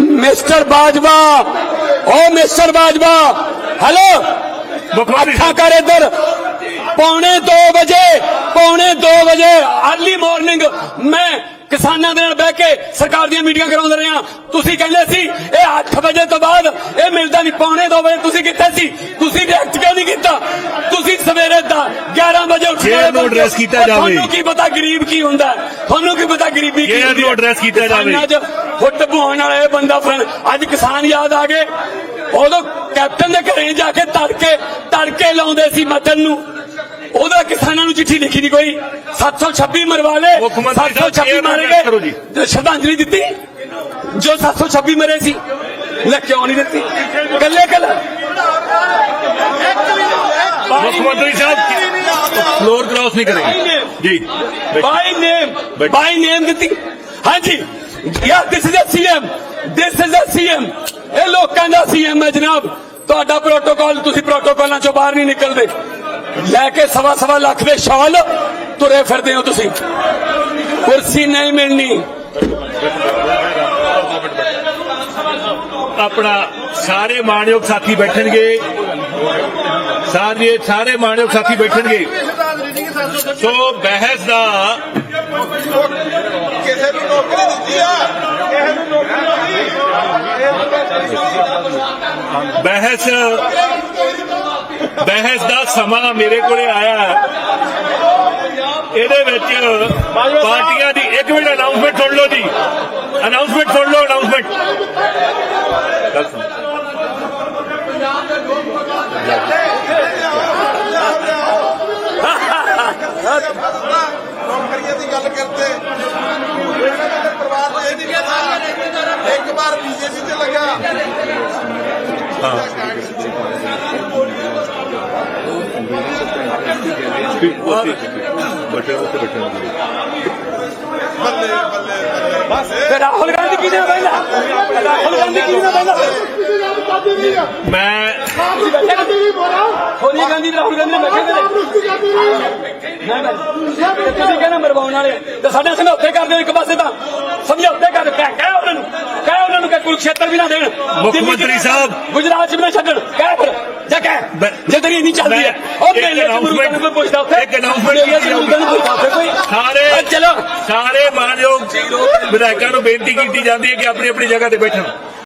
Mister Bajwa ਓ mister Bajwa hello ਮੁੱਖ ਮੰਤਰੀ ਅੱਖਾਂ ਕਰ ਇੱਧਰ ਪੌਣੇ 2 ਵਜੇ ਪੌਣੇ 2 ਵਜੇ ਅਰਲੀ ਮਾਰਨਿੰਗ ਮੈਂ ਕਿਸਾਨਾਂ ਦੇ ਨਾਲ ਬਹਿ ਕੇ ਸਰਕਾਰ ਦੀਆਂ ਮੀਟਿੰਗਾਂ ਕਰਾਉਂਦੇ ਰਹੇ। ਹਾਂ ਤੁਸੀਂ ਕਹਿੰਦੇ ਸੀ, ਇਹ 8 ਵਜੇ ਤੋਂ ਬਾਅਦ ਇਹ ਮਿਲਦਾ ਨਹੀਂ। ਪੌਣੇ 2 ਵਜੇ ਤੁਸੀਂ ਕਿੱਥੇ ਸੀ? ਤੁਸੀਂ ਰਿਐਕਟ ਕਿਉਂ ਨਹੀਂ ਕੀਤਾ? ਸਵੇਰੇ ਦਾ 11 ਵਜੇ ਉੱਠ ਨੂੰ address ਕੀਤਾ ਜਾਵੇ। ਤੁਹਾਨੂੰ ਕੀ ਪਤਾ ਗਰੀਬ ਕੀ ਹੁੰਦਾ? ਤੁਹਾਨੂੰ ਕੀ ਪਤਾ ਗਰੀਬੀ ਕੀ ਹੁੰਦੀ ਹੈ? address ਕੀਤਾ ਜਾਵੇ। 'ਚ ਫੁੱਟ ਪਵਾਉਣ ਵਾਲਾ ਇਹ ਬੰਦਾ ਫਿਰ ਅੱਜ ਕਿਸਾਨ ਯਾਦ ਆ ਗਏ ਉਦੋਂ ਕੈਪਟਨ ਦੇ ਘਰੇ ਜਾ ਕੇ ਤੜਕੇ ਤੜਕੇ ਲਾਉਂਦੇ ਸੀ ਮਟਨ ਨੂੰ ਉਹਦਾ ਕਿਸਾਨਾਂ ਨੂੰ ਚਿੱਠੀ ਲਿਖੀ ਨਹੀਂ ਕੋਈ 726 ਮਰਵਾ ਸਾਹਿਬ, 726 chair ਨੂੰ ਮਾਰੇ। ਗਏ ਸ਼ਰਧਾਂਜਲੀ ਦਿੱਤੀ ਜੋ 726 ਮਰੇ ਸੀ ਲੈ ਕਿਉਂ ਨਹੀਂ ਦਿੱਤੀ ਕੱਲੇ ਕੱਲੇ ਮੁੱਖ ਮੰਤਰੀ ਸਾਹਿਬ ਫਲੋਰ ਕ੍ਰਾਸ ਨਹੀਂ ਕਰੇਗੇ। ਜੀ। ਬਾਈ ਨੇਮ ਬੈਠੋ। ਬਾਈ ਨੇਮ ਦਿੱਤੀ। ਹਾਂਜੀ। Ya this is a CM this is a CM ਇਹ ਲੋਕਾਂ ਦਾ ਸੀਐਮ ਹੈ ਜਨਾਬ। ਤੁਹਾਡਾ ਪ੍ਰੋਟੋਕਾਲ ਤੁਸੀਂ ਪ੍ਰੋਟੋਕਾਲਾਂ ਚੋਂ ਬਾਹਰ ਨਹੀਂ ਨਿਕਲਦੇ। ਲੈ ਕੇ ਸਵਾ ਸਵਾ ਲੱਖ ਦੇ ਸ਼ਾਲ ਤੁਰੇ ਫਿਰਦੇ ਹੋ ਤੁਸੀਂ। ਕੁਰਸੀ ਨਹੀਂ ਮਿਲਣੀ। ਆਪਣਾ ਸਾਰੇ ਮਾਣਯੋਗ ਸਾਥੀ ਬੈਠਣਗੇ। ਸਾਰੇ ਸਾਰੇ ਮਾਣਯੋਗ ਸਾਥੀ ਬੈਠਣਗੇ। ਸੋ ਬਹਿਸ ਦਾ ਕਿਸੇ ਨੂੰ ਨੌਕਰੀ ਦਿੱਤੀ ਆ? ਕਿਸੇ ਨੂੰ ਨੌਕਰੀ ਬਹਿਸ ਬਹਿਸ ਦਾ ਸਮਾਂ ਮੇਰੇ ਕੋਲੇ ਆਇਆ। ਇਹਦੇ ਵਿੱਚ ਪਾਰਟੀਆਂ ਦੀ ਇੱਕ ਮਿੰਟ ਅਨਾਉਂਸਮੈਂਟ ਸੁਣ ਲਓ ਜੀ। ਅਨਾਉਂਸਮੈਂਟ ਸੁਣ ਲਓ ਅਨਾਉਂਸਮੈਂਟ ਨੌਕਰੀਆਂ ਦੀ ਗੱਲ ਦੇ ਪਰਿਵਾਰ ਨੂੰ ਇਹ ਨਹੀਂ ਪਤਾ ਇੱਕ ਵਾਰ ਬੀਜੇਪੀ ਤੇ ਲੱਗਾ। ਬੱਲੇ ਬੱਲੇ ਬਸ ਤੇ ਰਾਹੁਲ ਗਾਂਧੀ ਕਿਹਨੇ ਬੈਠਾ ਰਾਹੁਲ ਗਾਂਧੀ ਕਿਹਨੇ ਬੈਠਾ ਮੈਂ ਸੋਨੀਆ ਗਾਂਧੀ ਤੇ ਰਾਹੁਲ ਗਾਂਧੀ ਨੇ ਬੈਠੇ ਨੇ ਤੁਸੀਂ ਕਹਿੰਦੇ ਮਰਵਾਉਣ ਵਾਲੇ। ਤੇ ਸਾਡੇ ਸਮਝੌਤੇ ਕਰਦੇ ਹੋ ਇੱਕ ਪਾਸੇ ਤਾਂ। ਸਮਝੌਤੇ ਕਰ ਕਹਿ ਉਹਨਾਂ ਨੂੰ। ਕਹਿ ਉਹਨਾਂ ਨੂੰ ਕਿ ਕੁਰੂਕਸ਼ੇਤਰ ਵੀ ਨਾ ਦੇਣ। ਮੁੱਖ ਮੰਤਰੀ ਸਾਹਿਬ। ਗੁਜਰਾਤ ਚ ਵੀ ਨਾ ਛੱਡਣ। ਕਹਿ ਫਿਰ। ਜਾ ਕਹਿ। ਜੇ ਤੇਰੀ ਨਹੀਂ ਚੱਲਦੀ ਹੈ। ਉਹ ਮੇਲੇ ਚ ਨੂੰ ਕੋਈ ਪੁੱਛਦਾ ਉੱਥੇ। ਇੱਕ ਉੱਥੇ ਕੋਈ। ਸਾਰੇ ਚਲੋ। ਸਾਰੇ ਮਾਨਯੋਗ ਵਿਧਾਇਕਾਂ ਨੂੰ ਬੇਨਤੀ ਕੀਤੀ ਜਾਂਦੀ ਹੈ ਕਿ ਆਪਣੀ ਆਪਣੀ ਜਗ੍ਹਾ ਤੇ ਬੈਠਣ।